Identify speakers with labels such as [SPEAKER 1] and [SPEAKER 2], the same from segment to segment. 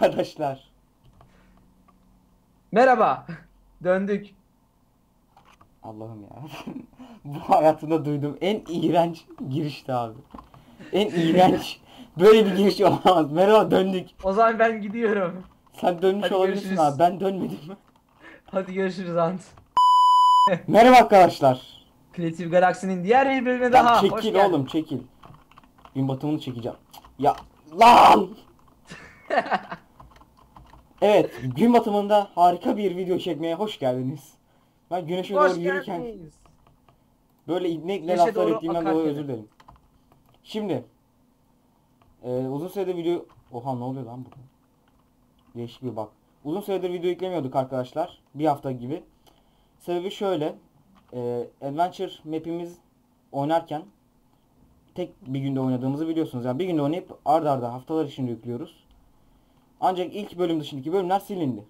[SPEAKER 1] arkadaşlar.
[SPEAKER 2] Merhaba. Döndük.
[SPEAKER 1] Allah'ım ya. Bu hayatımda duyduğum en iğrenç girişti abi. En iğrenç. Böyle bir giriş olamaz. Merhaba döndük.
[SPEAKER 2] O zaman ben gidiyorum.
[SPEAKER 1] Sen dönmüş
[SPEAKER 2] Hadi
[SPEAKER 1] olabilirsin
[SPEAKER 2] görüşürüz.
[SPEAKER 1] abi. Ben dönmedim.
[SPEAKER 2] Hadi görüşürüz Ant.
[SPEAKER 1] Merhaba arkadaşlar.
[SPEAKER 2] Creative Galaxy'nin diğer bir bölümüne
[SPEAKER 1] Lan
[SPEAKER 2] daha. Hoş
[SPEAKER 1] çekil
[SPEAKER 2] geldin.
[SPEAKER 1] oğlum çekil. Gün batımını çekeceğim. Ya lan. Evet gün batımında harika bir video çekmeye hoş geldiniz. Ben güneşe
[SPEAKER 2] Hoş
[SPEAKER 1] doğru yürürken
[SPEAKER 2] geldiniz.
[SPEAKER 1] böyle ibnekle
[SPEAKER 2] Güneşe
[SPEAKER 1] laflar
[SPEAKER 2] doğru
[SPEAKER 1] ettiğimden
[SPEAKER 2] akarken.
[SPEAKER 1] dolayı özür dilerim. Şimdi e, uzun süredir video... Oha ne oluyor lan bu? Değişik bir bak. Uzun süredir video yüklemiyorduk arkadaşlar. Bir hafta gibi. Sebebi şöyle. E, Adventure map'imiz oynarken tek bir günde oynadığımızı biliyorsunuz. Yani bir günde oynayıp arda arda haftalar içinde yüklüyoruz. Ancak ilk bölüm dışındaki bölümler silindi.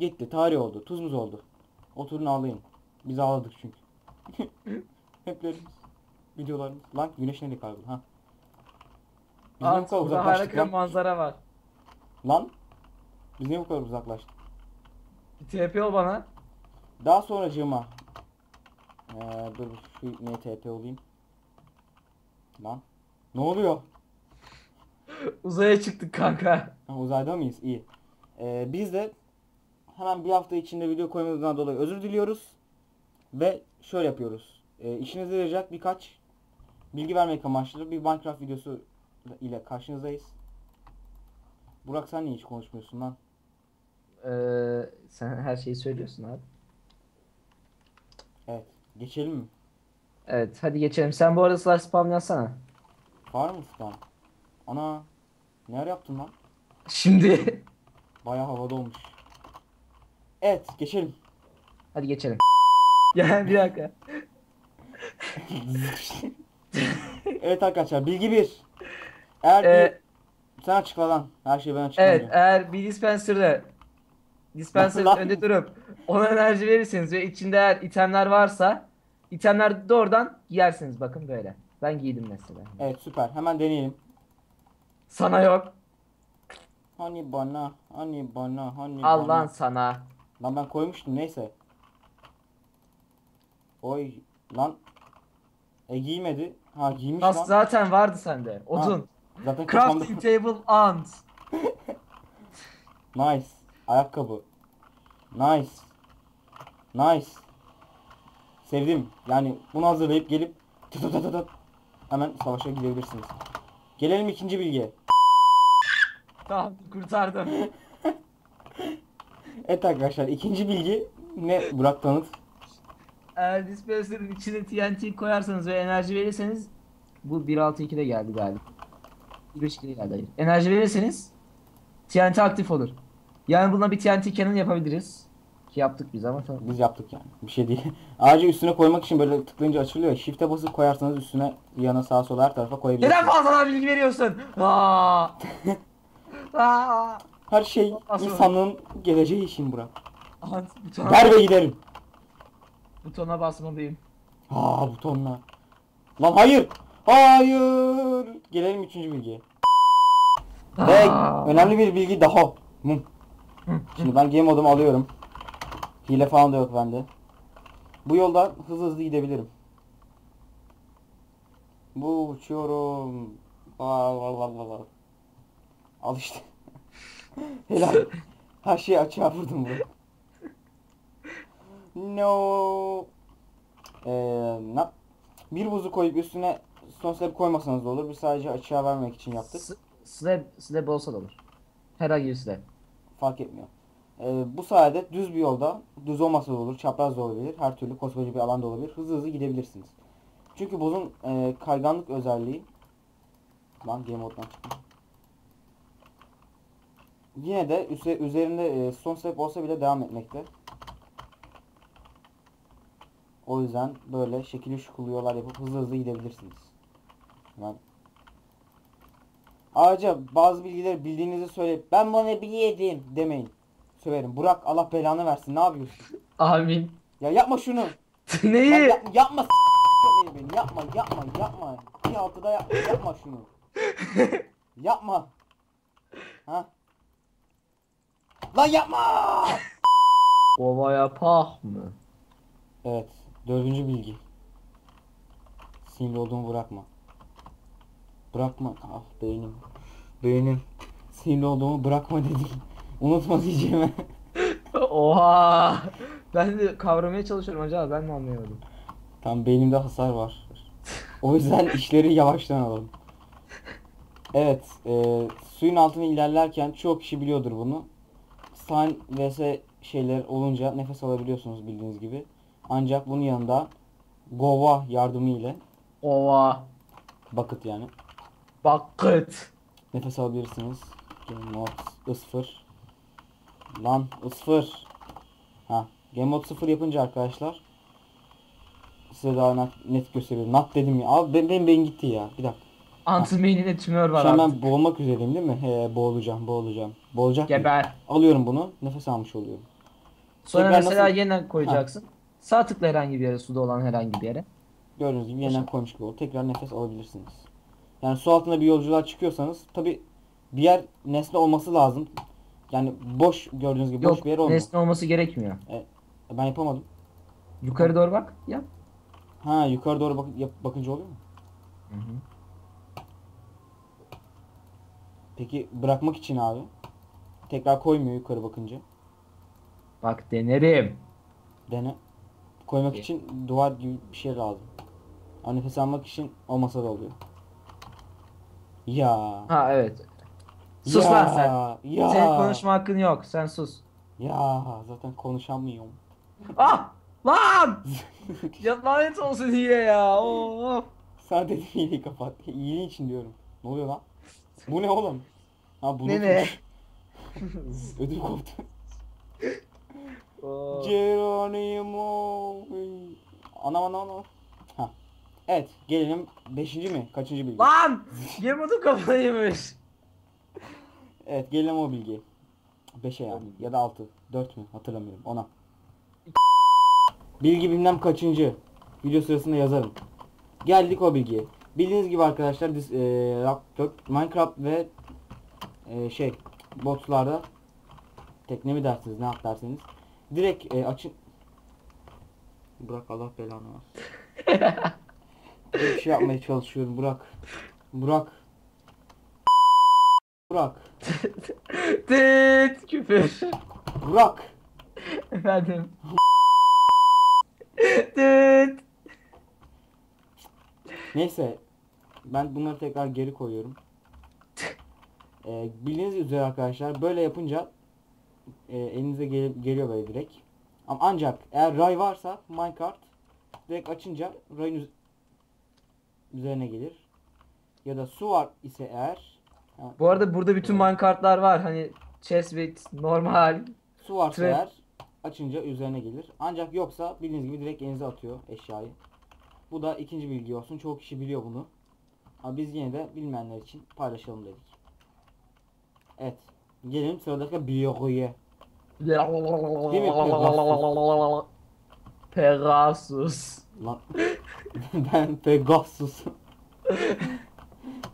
[SPEAKER 1] Gitti. Tarih oldu. Tuzumuz oldu. Oturun ağlayın. Biz ağladık çünkü. Heplerimiz. Videolarımız. Lan güneş nereye kayboldu? Ha. Biz niye bu kadar
[SPEAKER 2] burada
[SPEAKER 1] uzaklaştık
[SPEAKER 2] harika
[SPEAKER 1] lan?
[SPEAKER 2] manzara var.
[SPEAKER 1] Lan. Biz niye bu kadar uzaklaştık?
[SPEAKER 2] Bir TP ol bana.
[SPEAKER 1] Daha sonracığıma. Ee, dur şu ne TP olayım. Lan. Ne oluyor?
[SPEAKER 2] Uzaya çıktık kanka.
[SPEAKER 1] Ha, uzayda mıyız? İyi. Ee, biz de hemen bir hafta içinde video koymadığından dolayı özür diliyoruz. Ve şöyle yapıyoruz. Ee, işinize yarayacak birkaç bilgi vermek amaçlı bir Minecraft videosu ile karşınızdayız. Burak sen niye hiç konuşmuyorsun lan?
[SPEAKER 2] Ee, sen her şeyi söylüyorsun abi.
[SPEAKER 1] Evet. Geçelim mi?
[SPEAKER 2] Evet hadi geçelim. Sen bu arada slash spam yazsana.
[SPEAKER 1] Var mı spam? Ana. Ne ara yaptın lan?
[SPEAKER 2] Şimdi.
[SPEAKER 1] Bayağı havada olmuş. Evet geçelim.
[SPEAKER 2] hadi geçelim. Ya bir dakika.
[SPEAKER 1] evet arkadaşlar bilgi bir. Eğer
[SPEAKER 2] Ee,
[SPEAKER 1] bir... Sen açıkla lan. Her şeyi ben açıklamıyorum.
[SPEAKER 2] Evet eğer bir dispenser'da dispenser'ın önünde durup ona enerji verirseniz ve içinde eğer itemler varsa itemler doğrudan giyersiniz bakın böyle. Ben giydim mesela.
[SPEAKER 1] Evet süper. Hemen deneyelim.
[SPEAKER 2] Sana yok.
[SPEAKER 1] Hani bana, hani bana, hani
[SPEAKER 2] Al
[SPEAKER 1] bana.
[SPEAKER 2] lan sana.
[SPEAKER 1] Lan ben koymuştum neyse. Oy lan. E giymedi. Ha giymiş
[SPEAKER 2] Kask
[SPEAKER 1] lan.
[SPEAKER 2] zaten vardı sende. Odun.
[SPEAKER 1] Zaten kafamda.
[SPEAKER 2] Crafting table ant.
[SPEAKER 1] nice. Ayakkabı. Nice. Nice. Sevdim. Yani bunu hazırlayıp gelip tı tı tı tı tı hemen savaşa gidebilirsiniz. Gelelim ikinci bilgiye.
[SPEAKER 2] Tamam kurtardım.
[SPEAKER 1] Evet arkadaşlar ikinci bilgi ne Burak tanıt.
[SPEAKER 2] Eğer dispenser'ın içine TNT koyarsanız ve enerji verirseniz bu 1.6.2'de geldi galiba. 1.3.2'de geldi hayır. Enerji verirseniz TNT aktif olur. Yani buna bir TNT cannon yapabiliriz. Ki yaptık biz ama tamam.
[SPEAKER 1] Biz yaptık yani. Bir şey değil. Ağacı üstüne koymak için böyle tıklayınca açılıyor. Shift'e basıp koyarsanız üstüne yana sağa sola her tarafa
[SPEAKER 2] Neden
[SPEAKER 1] koyabilirsiniz.
[SPEAKER 2] fazla bilgi veriyorsun? Aa! Aa!
[SPEAKER 1] Her şey
[SPEAKER 2] Nasıl?
[SPEAKER 1] insanlığın geleceği için Burak.
[SPEAKER 2] Butona,
[SPEAKER 1] Ver ve giderim.
[SPEAKER 2] butona basmalıyım.
[SPEAKER 1] Aa butonla. Lan hayır. Hayır. Gelelim üçüncü bilgiye. Ve
[SPEAKER 2] Aa!
[SPEAKER 1] önemli bir bilgi daha. Mum. Şimdi ben game modumu alıyorum. Hile falan da yok bende. Bu yolda hızlı hızlı gidebilirim. Bu uçuyorum. Aa, val, val, val, val. Al işte. Helal. Her şeyi açığa vurdum bu. No. Ee, na- bir buzu koyup üstüne son step koymasanız da olur. Biz sadece açığa vermek için yaptık.
[SPEAKER 2] S- Slab, slab olsa da olur. Herhangi bir slab.
[SPEAKER 1] Fark etmiyor. Ee, bu sayede düz bir yolda, düz olmasa da olur, çapraz da olabilir, her türlü koskoca bir alanda olabilir. Hızlı hızlı gidebilirsiniz. Çünkü buzun e, kayganlık özelliği Lan game mode'dan çıktım. Yine de üzerinde e, son step olsa bile devam etmekte. O yüzden böyle şekilli şukulu yollar yapıp hızlı hızlı gidebilirsiniz. Ben Ayrıca bazı bilgileri bildiğinizi söyleyip ben bunu biliyordum demeyin. Söverim. Burak Allah belanı versin. Ne yapıyorsun?
[SPEAKER 2] Amin.
[SPEAKER 1] Ya yapma şunu.
[SPEAKER 2] Neyi?
[SPEAKER 1] yap- yapma s- beni. Yapma, yapma, yapma. Bir altıda yap, yapma şunu. yapma. Ha? Lan yapma!
[SPEAKER 2] Ovaya pah mı?
[SPEAKER 1] Evet. Dördüncü bilgi. Sinirli olduğumu bırakma. Bırakma. Ah beynim. Beynim. Sinirli olduğumu bırakma dedim. Unutma diyeceğimi.
[SPEAKER 2] Oha! Ben de kavramaya çalışıyorum acaba ben mi anlayamadım?
[SPEAKER 1] Tam beynimde hasar var. O yüzden işleri yavaştan alalım. Evet. E, suyun altına ilerlerken çoğu kişi biliyordur bunu. Sign vs şeyler olunca nefes alabiliyorsunuz bildiğiniz gibi. Ancak bunun yanında Gova yardımı ile
[SPEAKER 2] Ova.
[SPEAKER 1] bucket yani
[SPEAKER 2] Bucket.
[SPEAKER 1] nefes alabilirsiniz. Game mode 0. Lan 0. Ha, Game mode 0 yapınca arkadaşlar size daha net, net gösteriyorum. Nat dedim ya. Abi ben, benim beyin gitti ya. Bir dakika.
[SPEAKER 2] Antı beyninde tümör var
[SPEAKER 1] Şu an
[SPEAKER 2] artık.
[SPEAKER 1] ben boğulmak üzereyim değil mi? He, boğulacağım, boğulacağım. Boğulacak mıyım?
[SPEAKER 2] Geber.
[SPEAKER 1] Alıyorum bunu. Nefes almış oluyorum.
[SPEAKER 2] Sonra
[SPEAKER 1] Tekrar
[SPEAKER 2] mesela
[SPEAKER 1] nasıl-
[SPEAKER 2] yeniden koyacaksın. Sağ tıkla herhangi bir yere suda olan herhangi bir yere.
[SPEAKER 1] Gördüğünüz gibi yeniden koymuş gibi oldu. Tekrar nefes alabilirsiniz. Yani su altında bir yolculuğa çıkıyorsanız tabi bir yer nesne olması lazım. Yani boş gördüğünüz gibi boş
[SPEAKER 2] Yok
[SPEAKER 1] bir yer olmaz.
[SPEAKER 2] nesne olması gerekmiyor.
[SPEAKER 1] Ben yapamadım.
[SPEAKER 2] Yukarı doğru bak. Yap.
[SPEAKER 1] Ha yukarı doğru bak yap- bakınca oluyor mu? Peki bırakmak için abi. Tekrar koymuyor yukarı bakınca.
[SPEAKER 2] Bak denerim.
[SPEAKER 1] Dene. Koymak
[SPEAKER 2] Peki.
[SPEAKER 1] için duvar gibi bir şey lazım. Ama nefes almak için olmasa da oluyor. Ya.
[SPEAKER 2] Ha evet. Sus
[SPEAKER 1] ya,
[SPEAKER 2] lan sen.
[SPEAKER 1] Ya.
[SPEAKER 2] Senin konuşma hakkın yok. Sen sus.
[SPEAKER 1] Ya zaten konuşamıyorum.
[SPEAKER 2] Ah! Lan! ya lanet olsun hile ya. Of.
[SPEAKER 1] Sana dedim iyiliği kapat. İyiliğin için diyorum. Ne oluyor lan? Bu ne oğlum? Ha bunu
[SPEAKER 2] Ne ne?
[SPEAKER 1] Ödüm koptu.
[SPEAKER 2] Of.
[SPEAKER 1] Geronimo. Anam anam anam. Ha. Evet gelelim 5. mi? Kaçıncı bilgi?
[SPEAKER 2] Lan! Gemodun kafayıymış.
[SPEAKER 1] Evet gelelim o bilgi. 5'e yani ya da 6. 4 mü? Hatırlamıyorum. Ona. Bilgi bilmem kaçıncı. Video sırasında yazarım. Geldik o bilgiye. Bildiğiniz gibi arkadaşlar dis- e, Rock- Minecraft ve e, şey botlarda tekne mi dersiniz ne yap derseniz direkt e, açın Burak Allah belanı versin. bir şey yapmaya çalışıyorum Burak. Burak. Burak.
[SPEAKER 2] Tıt küfür.
[SPEAKER 1] Burak.
[SPEAKER 2] Efendim. Tıt.
[SPEAKER 1] Neyse. Ben bunları tekrar geri koyuyorum. Ee, bildiğiniz üzere arkadaşlar böyle yapınca e, elinize gel- geliyor böyle direkt. Ama ancak eğer ray varsa minecart direkt açınca rayın üz- üzerine gelir. Ya da su var ise eğer ha,
[SPEAKER 2] Bu arada burada bütün minecartlar var. Hani chest with normal.
[SPEAKER 1] su varsa
[SPEAKER 2] Tre-
[SPEAKER 1] eğer açınca üzerine gelir. Ancak yoksa bildiğiniz gibi direkt elinize atıyor eşyayı. Bu da ikinci bilgi olsun. Çoğu kişi biliyor bunu. Ama biz yine de bilmeyenler için paylaşalım dedik. Evet. Gelelim sıradaki bilgiye.
[SPEAKER 2] Pegasus.
[SPEAKER 1] Lan ben Pegasus.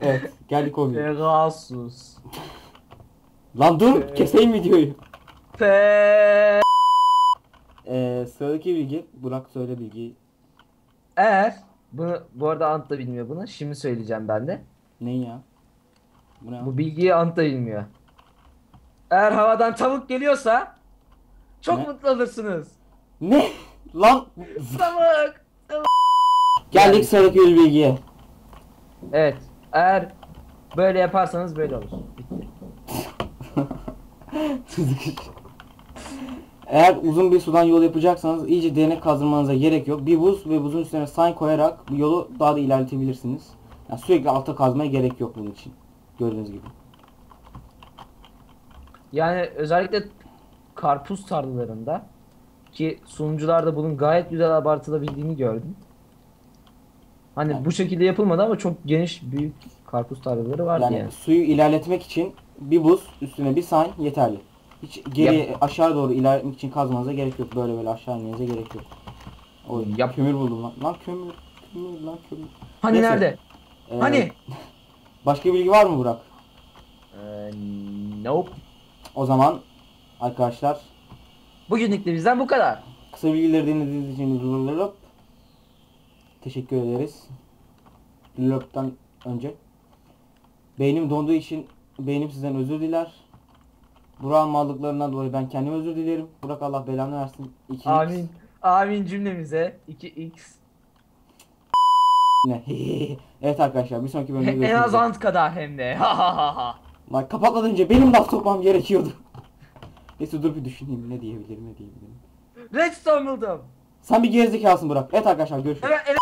[SPEAKER 1] evet, geldik o bilgi.
[SPEAKER 2] Pegasus.
[SPEAKER 1] Lan dur,
[SPEAKER 2] Pe-
[SPEAKER 1] keseyim videoyu.
[SPEAKER 2] Pe
[SPEAKER 1] Ee, sıradaki bilgi, Burak söyle bilgiyi.
[SPEAKER 2] Eğer bunu bu arada Ant da bilmiyor bunu. Şimdi söyleyeceğim ben de.
[SPEAKER 1] Ne ya? Bu ne?
[SPEAKER 2] Bu bilgiyi Ant da bilmiyor. Eğer havadan tavuk geliyorsa çok
[SPEAKER 1] Ne?
[SPEAKER 2] mutlu olursunuz.
[SPEAKER 1] Ne? Lan
[SPEAKER 2] Tavuk.
[SPEAKER 1] geldik sıradaki bilgiye.
[SPEAKER 2] Evet. Eğer böyle yaparsanız böyle olur. Bitti.
[SPEAKER 1] Eğer uzun bir sudan yol yapacaksanız iyice denek kazdırmanıza gerek yok. Bir buz ve buzun üstüne sign koyarak yolu daha da ilerletebilirsiniz. Yani sürekli alta kazmaya gerek yok bunun için. Gördüğünüz gibi.
[SPEAKER 2] Yani özellikle karpuz tarlalarında ki sunucularda bunun gayet güzel abartılabildiğini gördüm. Hani
[SPEAKER 1] Yani-
[SPEAKER 2] bu şekilde yapılmadı ama çok geniş büyük karpuz tarlaları vardı
[SPEAKER 1] Yani
[SPEAKER 2] yani.
[SPEAKER 1] suyu ilerletmek için bir buz üstüne bir sign yeterli. Hiç geri aşağı doğru ilerlemek için kazmanıza gerek yok. Böyle böyle aşağı inmenize gerek yok. O
[SPEAKER 2] Yap.
[SPEAKER 1] kömür buldum lan. Lan kömür. Kömür lan kömür.
[SPEAKER 2] Hani
[SPEAKER 1] Neyse.
[SPEAKER 2] nerede?
[SPEAKER 1] Ee,
[SPEAKER 2] Hani?
[SPEAKER 1] Başka bilgi var mı Burak?
[SPEAKER 2] Ee, nope.
[SPEAKER 1] O zaman Arkadaşlar
[SPEAKER 2] Bugünlük de bizden bu kadar.
[SPEAKER 1] kısa bilgileri dinlediğiniz için lop. Teşekkür ederiz. Lop'tan önce. Beynim donduğu için beynim sizden özür diler. Burak'ın mallıklarından dolayı ben kendim özür dilerim. Burak Allah belanı versin. 2x.
[SPEAKER 2] Amin. Amin cümlemize. 2x.
[SPEAKER 1] Ne? evet arkadaşlar bir sonraki bölümde
[SPEAKER 2] en
[SPEAKER 1] görüşmek
[SPEAKER 2] az ant kadar hem de. Ha ha ha ha.
[SPEAKER 1] Lan kapatmadan önce benim laf sokmam gerekiyordu. Neyse dur bir düşüneyim ne diyebilirim ne diyebilirim.
[SPEAKER 2] Redstone buldum.
[SPEAKER 1] Sen bir gerizekalısın Burak. Evet arkadaşlar görüşürüz.
[SPEAKER 2] Evet, evet.